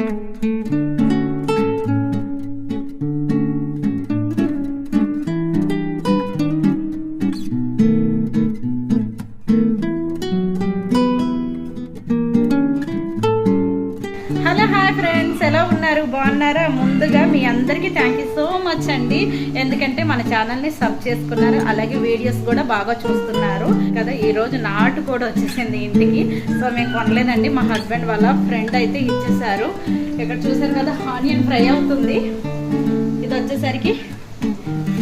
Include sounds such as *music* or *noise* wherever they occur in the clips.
Música hello hi friends. ఎలా ఉన్నారు? బాగున్నారా? ముందుగా మీ అందరికీ థ్యాంక్ యూ సో మచ్ అండి. ఎందుకంటే మన ఛానల్ని సబ్ చేసుకున్నారు. అలాగే వీడియోస్ కూడా బాగా చూస్తున్నారు కదా. ఈరోజు నాటు కూడా వచ్చేసింది ఇంటికి. సో మేము కొనలేదండి. మా హస్బెండ్ వాళ్ళ ఫ్రెండ్ అయితే ఇచ్చేసారు. ఇక్కడ చూసారు కదా ఆనియన్ ఫ్రై అవుతుంది. ఇది వచ్చేసరికి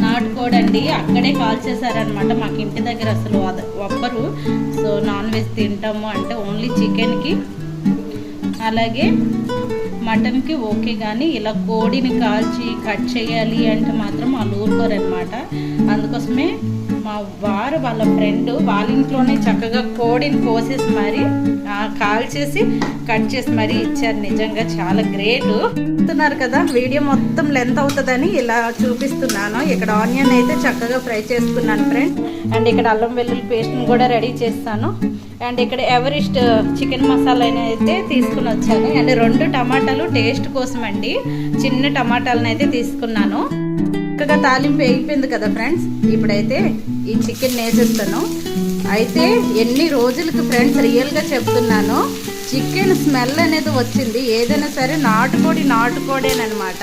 నాటుకోడండి అక్కడే కాల్ చేశారనమాట మాకు ఇంటి దగ్గర అసలు అద- ఒబ్బరు సో నాన్ వెజ్ తింటాము అంటే ఓన్లీ చికెన్కి అలాగే మటన్కి ఓకే కానీ ఇలా కోడిని కాల్చి కట్ చేయాలి అంటే మాత్రం వాళ్ళు ఊరుకోరనమాట అందుకోసమే మా వారు వాళ్ళ ఫ్రెండ్ వాళ్ళ ఇంట్లోనే చక్కగా కోడిని కోసేసి మరి కాల్చేసి కట్ చేసి మరీ ఇచ్చారు. నిజంగా చాలా గ్రేట్. చూస్తున్నారు కదా వీడియో మొత్తం లెంత్ అవుతుందని ఇలా చూపిస్తున్నాను. ఇక్కడ ఆనియన్ అయితే చక్కగా ఫ్రై చేసుకున్నాను ఫ్రెండ్ అండ్ ఇక్కడ అల్లం వెల్లుల్లి పేస్ట్ని కూడా రెడీ చేస్తాను. అండ్ ఇక్కడ ఎవరిస్ట్ చికెన్ మసాలా అయితే తీసుకుని వచ్చాను. అండ్ రెండు టమాటాలు టేస్ట్ కోసం అండి. చిన్న టమాటాలను అయితే తీసుకున్నాను. చక్కగా తాలింపు అయిపోయింది కదా ఫ్రెండ్స్? ఇప్పుడైతే ఈ చికెన్ వేసేస్తాను అయితే ఎన్ని రోజులకు ఫ్రెండ్స్ రియల్గా చెప్తున్నాను. చికెన్ స్మెల్ అనేది వచ్చింది. ఏదైనా సరే నాటుకోడి నాటుకోడేనమాట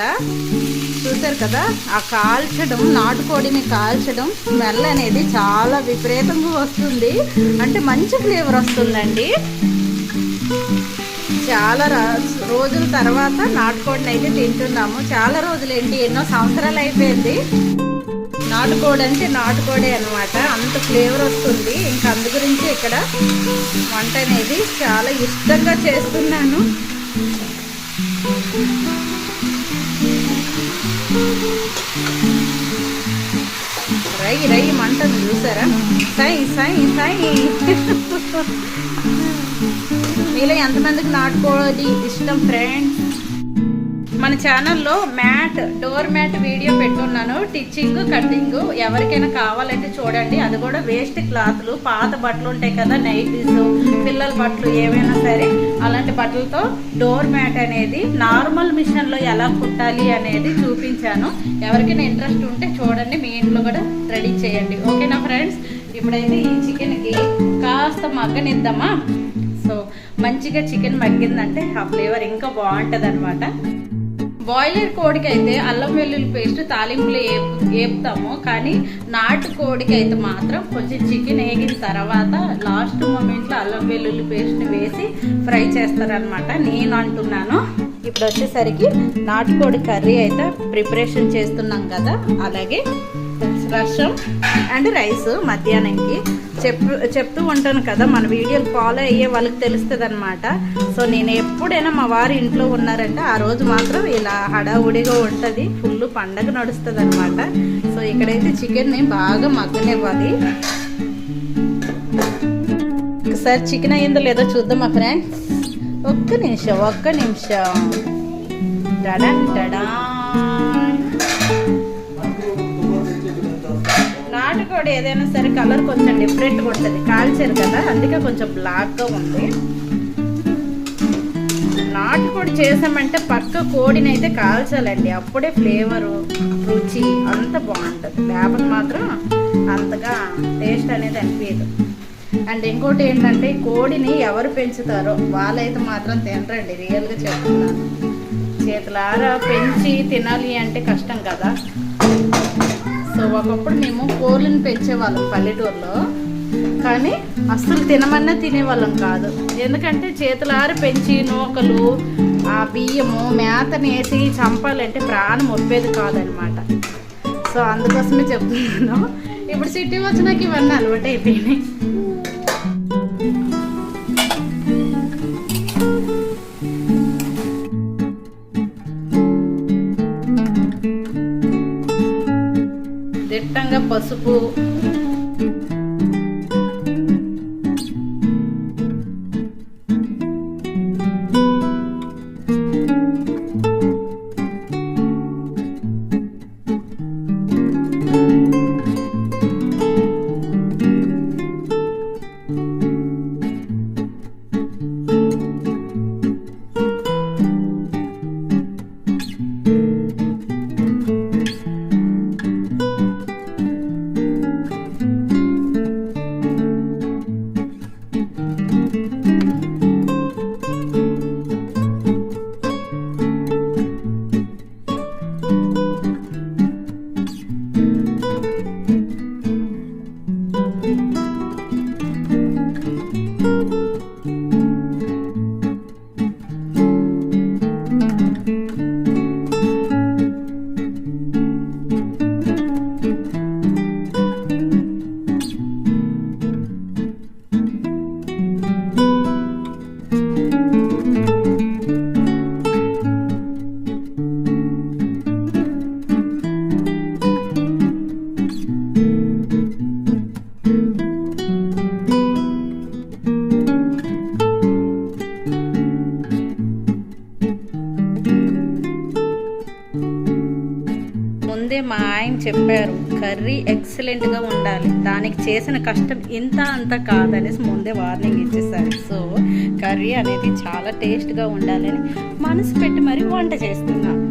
చూసారు కదా ఆ కాల్చడం నాటుకోడిని కాల్చడం స్మెల్ అనేది చాలా విపరీతంగా వస్తుంది. అంటే మంచి ఫ్లేవర్ వస్తుందండి. చాలా రా- రోజుల తర్వాత నాటుకోడిని అయితే తింటున్నాము. చాలా రోజులు ఏంటి ఎన్నో సంవత్సరాలు అయిపోయింది. నాటుకోడి అంటే నాటుకోడే అనమాట అంత ఫ్లేవర్ వస్తుంది. ఇంకా అందు గురించి ఇక్కడ వంట అనేది చాలా ఇష్టంగా చేస్తున్నాను. చూసారా? సై సై సై. *laughs* మీలో ఎంతమందికి నాటుకోడి ఇష్టం ఫ్రెండ్స్? మన ఛానల్లో మ్యాట్ డోర్ మ్యాట్ వీడియో పెట్టున్నాను. టిచ్చింగ్ కటింగ్ ఎవరికైనా కావాలంటే చూడండి. అది కూడా వేస్ట్ క్లాత్లు పాత బట్టలు ఉంటాయి కదా నైటీస్ పిల్లల బట్టలు ఏవైనా సరే అలాంటి బట్టలతో డోర్ మ్యాట్ అనేది నార్మల్ మిషన్లో ఎలా కుట్టాలి అనేది చూపించాను. ఎవరికైనా ఇంట్రెస్ట్ ఉంటే చూడండి మీ ఇంట్లో కూడా రెడీ చేయండి. ఓకేనా ఫ్రెండ్స్ ఇప్పుడైతే ఈ చికెన్కి కాస్త మగ్గనిద్దామా? సో మంచిగా చికెన్ మగ్గిందంటే ఆ ఫ్లేవర్ ఇంకా బాగుంటుంది అనమాట బాయిలర్ కోడికి అయితే అల్లం వెల్లుల్లి పేస్ట్ తాలింపులో ఏ వేపుతాము కానీ నాటు కోడికి అయితే మాత్రం కొంచెం చికెన్ వేగిన తర్వాత లాస్ట్ మూమెంట్లో అల్లం వెల్లుల్లి పేస్ట్ని వేసి ఫ్రై చేస్తారనమాట నేను అంటున్నాను. ఇప్పుడు వచ్చేసరికి నాటుకోడి కర్రీ అయితే ప్రిపరేషన్ చేస్తున్నాం కదా. అలాగే రసం అండ్ రైస్ మధ్యాహ్నంకి. చెప్పు చెప్తూ ఉంటాను కదా మన వీడియోలు ఫాలో అయ్యే వాళ్ళకి తెలుస్తుంది అనమాట సో నేను ఎప్పుడైనా మా వారి ఇంట్లో ఉన్నారంటే ఆ రోజు మాత్రం ఇలా హడావుడిగా ఉంటుంది ఫుల్ పండగ నడుస్తుంది అనమాట సో ఇక్కడైతే చికెన్ని బాగా మగ్గనివ్వాలి. ఒకసారి చికెన్ అయ్యిందో లేదో చూద్దాం మా ఫ్రెండ్స్ ఒక్క నిమిషం ఒక్క నిమిషం. డడా డడా కూడా ఏదైనా సరే కలర్ కొంచెం డిఫరెంట్గా ఉంటుంది. కాల్చారు కదా అందుకే కొంచెం బ్లాక్గా ఉంది. నాటుకోడి చేసామంటే పక్క కోడిని అయితే కాల్చాలండి. అప్పుడే ఫ్లేవరు రుచి అంత బాగుంటుంది. లేకపోతే మాత్రం అంతగా టేస్ట్ అనేది అనిపించదు. అండ్ ఇంకోటి ఏంటంటే కోడిని ఎవరు పెంచుతారో వాళ్ళైతే మాత్రం తినరండి. రియల్గా చెప్తున్నాను. చేతులారా పెంచి తినాలి అంటే కష్టం కదా. సో ఒకప్పుడు మేము కోళ్ళని పెంచేవాళ్ళం పల్లెటూరులో. కానీ అస్సలు తినమన్నా తినేవాళ్ళం కాదు. ఎందుకంటే చేతులారి పెంచి నూకలు ఆ బియ్యము మేతని వేసి చంపాలంటే ప్రాణం ఒప్పేది కాదనమాట. సో అందుకోసమే చెప్తున్నాను. ఇప్పుడు సిటీ వచ్చినాక ఇవన్నీ అలవాటు అయిపోయినాయి పసుపు ముందే మా ఆయన చెప్పారు కర్రీ ఎక్సలెంట్గా ఉండాలి. దానికి చేసిన కష్టం ఇంత అంత కాదనేసి ముందే వార్నింగ్ ఇచ్చేసారు. సో కర్రీ అనేది చాలా టేస్ట్గా ఉండాలని మనసు పెట్టి మరీ వంట చేస్తున్నాను